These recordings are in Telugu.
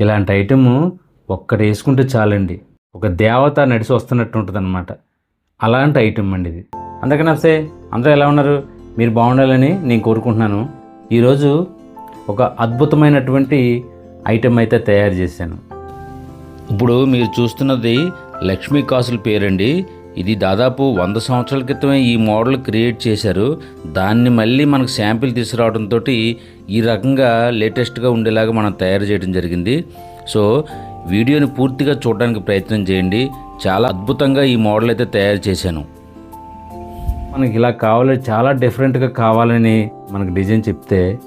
ఇలాంటి ఐటెము ఒక్కటి వేసుకుంటే చాలండి. ఒక దేవత నడిచి వస్తున్నట్టు ఉంటుంది అనమాట అలాంటి ఐటెం అండి ఇది. అందుకని నమస్తే అందరూ ఎలా ఉన్నారు? మీరు బాగుండాలని నేను కోరుకుంటున్నాను. ఈరోజు ఒక అద్భుతమైనటువంటి ఐటెం అయితే తయారు చేశాను. ఇప్పుడు మీరు చూస్తున్నది లక్ష్మీ కాసుల పేరండి. ఇది దాదాపు వంద సంవత్సరాల క్రితమే ఈ మోడల్ క్రియేట్ చేశారు. దాన్ని మళ్ళీ మనకు శాంపిల్ తీసుకురావడంతో ఈ రకంగా లేటెస్ట్గా ఉండేలాగా మనం తయారు చేయడం జరిగింది. సో వీడియోని పూర్తిగా చూడడానికి ప్రయత్నం చేయండి. చాలా అద్భుతంగా ఈ మోడల్ అయితే తయారు చేశాను. మనకి ఇలా కావాలి చాలా డిఫరెంట్గా కావాలని మనకు డిజైన్ చెప్తే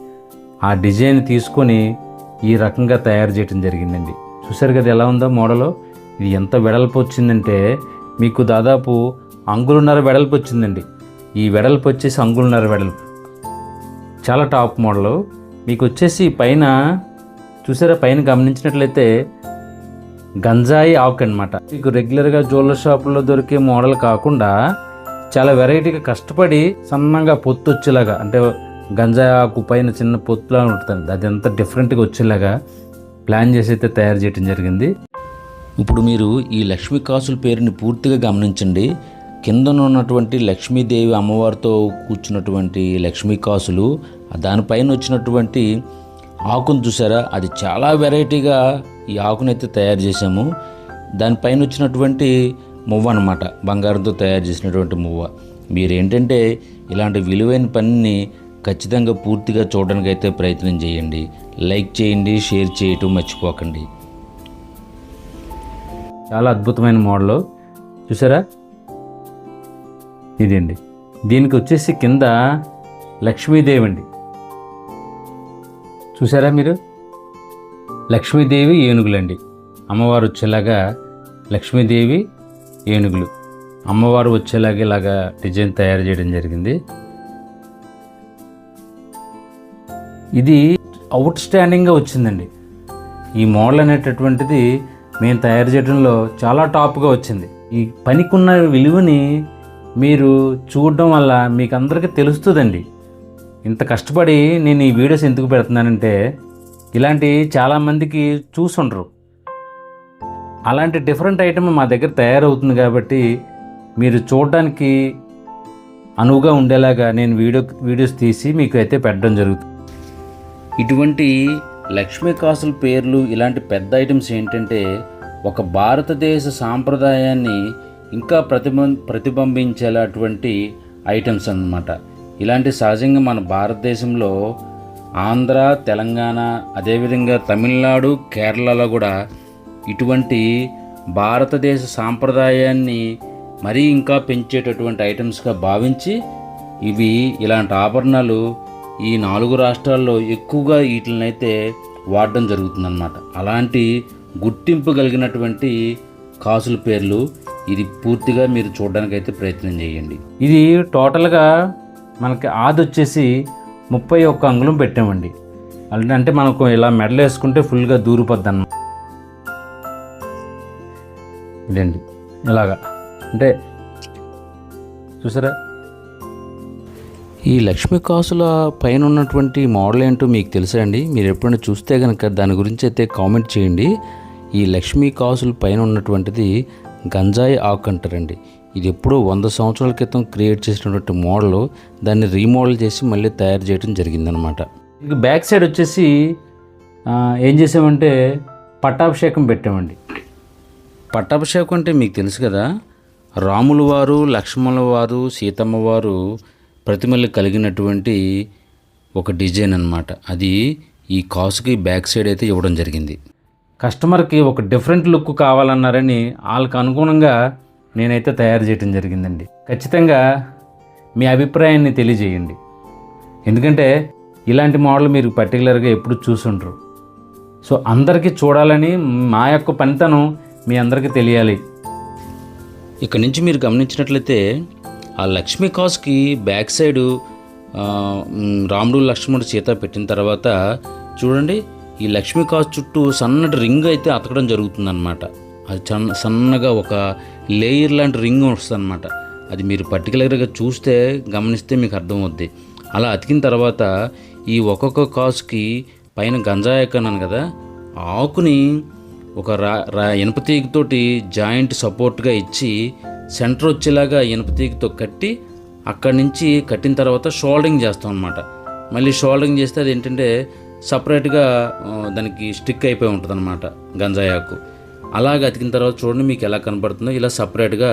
ఆ డిజైన్ తీసుకొని ఈ రకంగా తయారు చేయడం జరిగిందండి. చూసారు కదా ఎలా ఉందో మోడల్? ఇది ఎంత వెడల్పు వచ్చిందంటే మీకు దాదాపు అంగులున్నర వెడల్పు వచ్చిందండి. ఈ వెడల్పు వచ్చేసి అంగులున్నర వెడల్పు. చాలా టాప్ మోడల్. మీకు వచ్చేసి పైన చూసారా పైన గమనించినట్లయితే గంజాయి ఆకు అనమాట మీకు రెగ్యులర్గా జ్యువెలర్ షాపుల్లో దొరికే మోడల్ కాకుండా చాలా వెరైటీగా కష్టపడి సన్నగా పొత్తు వచ్చేలాగా అంటే గంజాయి ఆకు పైన చిన్న పొత్తులా ఉంటుంది అది అంత డిఫరెంట్గా వచ్చేలాగా ప్లాన్ చేసి అయితే తయారు చేయడం జరిగింది. ఇప్పుడు మీరు ఈ లక్ష్మీ కాసుల పేరుని పూర్తిగా గమనించండి. కిందన ఉన్నటువంటి లక్ష్మీదేవి అమ్మవారితో కూర్చున్నటువంటి లక్ష్మీ కాసులు దానిపైన వచ్చినటువంటి ఆకును చూసారా? అది చాలా వెరైటీగా ఈ ఆకునైతే తయారు చేసాము దానిపైన వచ్చినటువంటి మువ్వ అనమాట బంగారంతో తయారు చేసినటువంటి మువ్వ. మీరేంటంటే ఇలాంటి విలువైన పనిని ఖచ్చితంగా పూర్తిగా చూడడానికి అయితే ప్రయత్నం చేయండి. లైక్ చేయండి షేర్ చేయటం మర్చిపోకండి. చాలా అద్భుతమైన మోడల్. చూసారా? ఇదండి. దీనికి వచ్చేసి కింద లక్ష్మీదేవి అండి చూసారా మీరు? లక్ష్మీదేవి ఏనుగులండి. అమ్మవారు వచ్చేలాగా లక్ష్మీదేవి ఏనుగులు. అమ్మవారు వచ్చేలాగా ఇలాగా డిజైన్ తయారు చేయడం జరిగింది. ఇది అవుట్ స్టాండింగ్గా వచ్చిందండి. ఈ మోడల్ అనేటటువంటిది మేము తయారు చేయడంలో చాలా టాప్గా వచ్చింది. ఈ పనికున్న విలువని మీరు చూడడం వల్ల మీకు అందరికీ తెలుస్తుందండి. ఇంత కష్టపడి నేను ఈ వీడియోస్ ఎందుకు పెడుతున్నానంటే ఇలాంటి చాలామందికి చూసుండరు. అలాంటి డిఫరెంట్ ఐటమ్ మా దగ్గర తయారవుతుంది కాబట్టి మీరు చూడడానికి అనువుగా ఉండేలాగా నేను వీడియో వీడియోస్ తీసి మీకు అయితే పెట్టడం జరుగుతుంది. ఇటువంటి లక్ష్మీ కాసుల పేర్లు ఇలాంటి పెద్ద ఐటమ్స్ ఏంటంటే ఒక భారతదేశ సాంప్రదాయాన్ని ఇంకా ప్రతిబం ప్రతిబింబించేలాటువంటి ఐటమ్స్ అన్నమాట. ఇలాంటి సహజంగా మన భారతదేశంలో ఆంధ్ర తెలంగాణ అదేవిధంగా తమిళనాడు కేరళలో కూడా ఇటువంటి భారతదేశ సాంప్రదాయాన్ని మరీ ఇంకా పెంచేటటువంటి ఐటమ్స్గా భావించి ఇవి ఇలాంటి ఆభరణాలు ఈ నాలుగు రాష్ట్రాల్లో ఎక్కువగా వీటినైతే వాడడం జరుగుతుందన్నమాట. అలాంటి గుర్తింపు కలిగినటువంటి కాసుల పేర్లు ఇది పూర్తిగా మీరు చూడడానికైతే ప్రయత్నం చేయండి. ఇది టోటల్గా మనకి ఆది వచ్చేసి ముప్పై ఒక్క అంగుళం పెట్టామండి. అంటే అంటే మనకు ఇలా మెడలు వేసుకుంటే ఫుల్గా దూరిపోద్ది అన్నమాట ఇదండి ఇలాగా. అంటే చూసారా? ఈ లక్ష్మీ కాసుల పైన ఉన్నటువంటి మోడల్ ఏంటో మీకు తెలుసా అండి? మీరు ఎప్పుడైనా చూస్తే కనుక దాని గురించి అయితే కామెంట్ చేయండి. ఈ లక్ష్మీ కాసుల పైన ఉన్నటువంటిది గంజాయి ఆకు అంటారండి. ఇది ఎప్పుడో వంద సంవత్సరాల క్రితం క్రియేట్ చేసినటువంటి మోడల్. దాన్ని రీమోడల్ చేసి మళ్ళీ తయారు చేయడం జరిగిందనమాట ఇక బ్యాక్ సైడ్ వచ్చేసి ఏం చేసామంటే పట్టాభిషేకం పెట్టామండి. పట్టాభిషేకం అంటే మీకు తెలుసు కదా? రాముల వారు లక్ష్మణుల వారు సీతమ్మ వారు ప్రతిమలు కలిగినటువంటి ఒక డిజైన్ అన్నమాట. అది ఈ కాసుకి బ్యాక్ సైడ్ అయితే ఇవ్వడం జరిగింది. కస్టమర్కి ఒక డిఫరెంట్ లుక్ కావాలన్నారని వాళ్ళకు అనుగుణంగా నేనైతే తయారు చేయడం జరిగిందండి. ఖచ్చితంగా మీ అభిప్రాయాన్ని తెలియజేయండి. ఎందుకంటే ఇలాంటి మోడల్ మీరు పర్టికులర్గా ఎప్పుడు చూసుంటారు సో అందరికీ చూడాలని మా యొక్క పనితనం మీ అందరికీ తెలియాలి. ఇక్కడ నుంచి మీరు గమనించినట్లయితే ఆ లక్ష్మీ కాస్కి బ్యాక్ సైడు రాముడు లక్ష్మణుడు సీత పెట్టిన తర్వాత చూడండి ఈ లక్ష్మీ కాస్ చుట్టూ సన్నటి రింగ్ అయితే అతకడం జరుగుతుందన్నమాట. అది సన్నగా ఒక లేయర్ లాంటి రింగ్ వస్తుంది అది మీరు పర్టికులర్గా చూస్తే గమనిస్తే మీకు అర్థమవుద్ది. అలా అతికిన తర్వాత ఈ ఒక్కొక్క కాసుకి పైన గంజాయి అన్నాను కదా ఆకుని ఒక రా రా ఇనుప తీగతోటి జాయింట్ సపోర్ట్గా ఇచ్చి సెంటర్ వచ్చేలాగా ఇనుప తీగతో కట్టి అక్కడి నుంచి కట్టిన తర్వాత షోల్డరింగ్ చేస్తాం అనమాట మళ్ళీ షోల్డరింగ్ చేస్తే అది ఏంటంటే సపరేట్గా దానికి స్టిక్ అయిపోయి ఉంటుంది అనమాట గంజాయాకు అలాగ అతికిన తర్వాత చూడండి మీకు ఎలా కనపడుతుందో ఇలా సపరేట్గా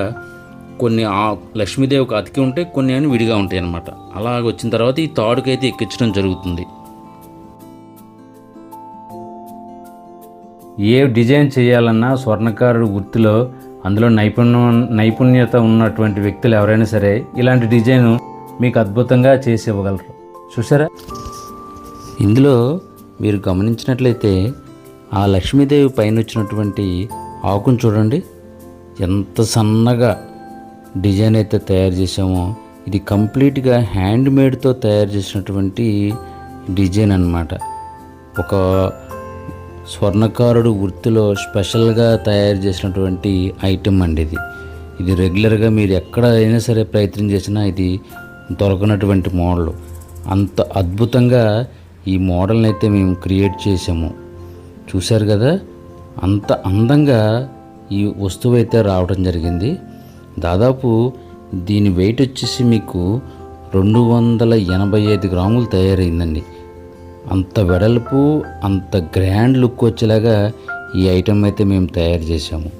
కొన్ని ఆ లక్ష్మీదేవికి అతికి ఉంటే కొన్ని అని విడిగా ఉంటాయి అనమాట అలాగ వచ్చిన తర్వాత ఈ తాడుకైతే ఎక్కించడం జరుగుతుంది. ఏ డిజైన్ చేయాలన్నా స్వర్ణకారుడు వృత్తిలో అందులో నైపుణ్యం నైపుణ్యత ఉన్నటువంటి వ్యక్తులు ఎవరైనా సరే ఇలాంటి డిజైన్ మీకు అద్భుతంగా చేసి ఇవ్వగలరు. చూసారా ఇందులో మీరు గమనించినట్లయితే ఆ లక్ష్మీదేవి పైన వచ్చినటువంటి ఆకును చూడండి. ఎంత సన్నగా డిజైన్ అయితే తయారు చేసామో ఇది కంప్లీట్గా హ్యాండ్ మేడ్తో తయారు చేసినటువంటి డిజైన్ అన్నమాట. ఒక స్వర్ణకారుడు వృత్తిలో స్పెషల్గా తయారు చేసినటువంటి ఐటెం అండి ఇది. ఇది రెగ్యులర్గా మీరు ఎక్కడ అయినా సరే ప్రయత్నం చేసినా ఇది దొరకనటువంటి మోడల్. అంత అద్భుతంగా ఈ మోడల్ని అయితే మేము క్రియేట్ చేసాము చూశారు కదా? అంత అందంగా ఈ వస్తువు అయితే రావడం జరిగింది. దాదాపు దీని వెయిట్ వచ్చేసి మీకు రెండు వందల ఎనభై ఐదు గ్రాములు తయారైందండి. అంత వెడల్పు అంత గ్రాండ్ లుక్ వచ్చేలాగా ఈ ఐటెం అయితే మేము తయారు చేసాము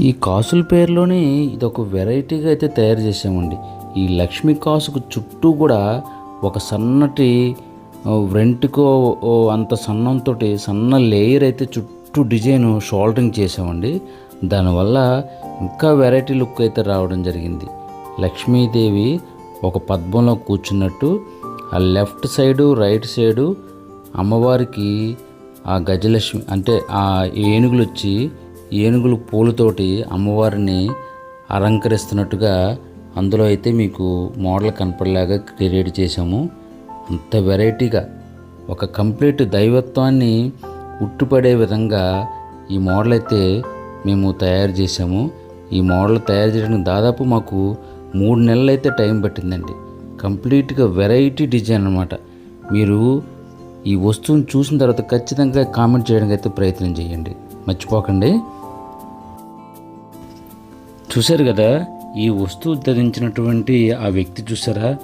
ఈ కాసుల పేరులోనే ఇది ఒక వెరైటీగా అయితే తయారు చేసామండి ఈ లక్ష్మీ కాసుకు చుట్టూ కూడా ఒక సన్నటి వెంటుకో అంత సన్నంతో సన్న లేయర్ అయితే చుట్టూ డిజైన్ షోల్డరింగ్ చేసామండి దానివల్ల ఇంకా వెరైటీ లుక్ అయితే రావడం జరిగింది. లక్ష్మీదేవి ఒక పద్మంలో కూర్చున్నట్టు ఆ లెఫ్ట్ సైడు రైట్ సైడు అమ్మవారికి ఆ గజలక్ష్మి అంటే ఆ ఏనుగులు వచ్చి ఏనుగులు పూలతోటి అమ్మవారిని అలంకరిస్తున్నట్టుగా అందులో అయితే మీకు మోడల్ కనపడేలాగా క్రియేట్ చేసాము అంత వెరైటీగా ఒక కంప్లీట్ దైవత్వాన్ని ఉట్టుపడే విధంగా ఈ మోడల్ అయితే మేము తయారు చేసాము ఈ మోడల్ తయారు చేయడానికి దాదాపు మాకు మూడు నెలలు అయితే టైం పట్టిందండి. కంప్లీట్గా వెరైటీ డిజైన్ అనమాట మీరు ఈ వస్తువుని చూసిన తర్వాత ఖచ్చితంగా కామెంట్ చేయడానికి అయితే ప్రయత్నం చేయండి. మర్చిపోకండి. చూశారు కదా ఈ వస్తువు ధరించినటువంటి ఆ వ్యక్తి చూసారా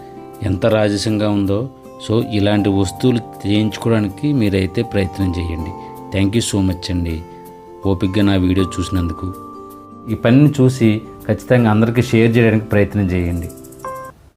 ఎంత రాజసంగా ఉందో. సో ఇలాంటి వస్తువులు చేయించుకోవడానికి మీరైతే ప్రయత్నం చేయండి. థ్యాంక్ యూ సో మచ్ అండి. ఓపిక్గా నా వీడియో చూసినందుకు. ఈ పనిని చూసి ఖచ్చితంగా అందరికీ షేర్ చేయడానికి ప్రయత్నం చేయండి.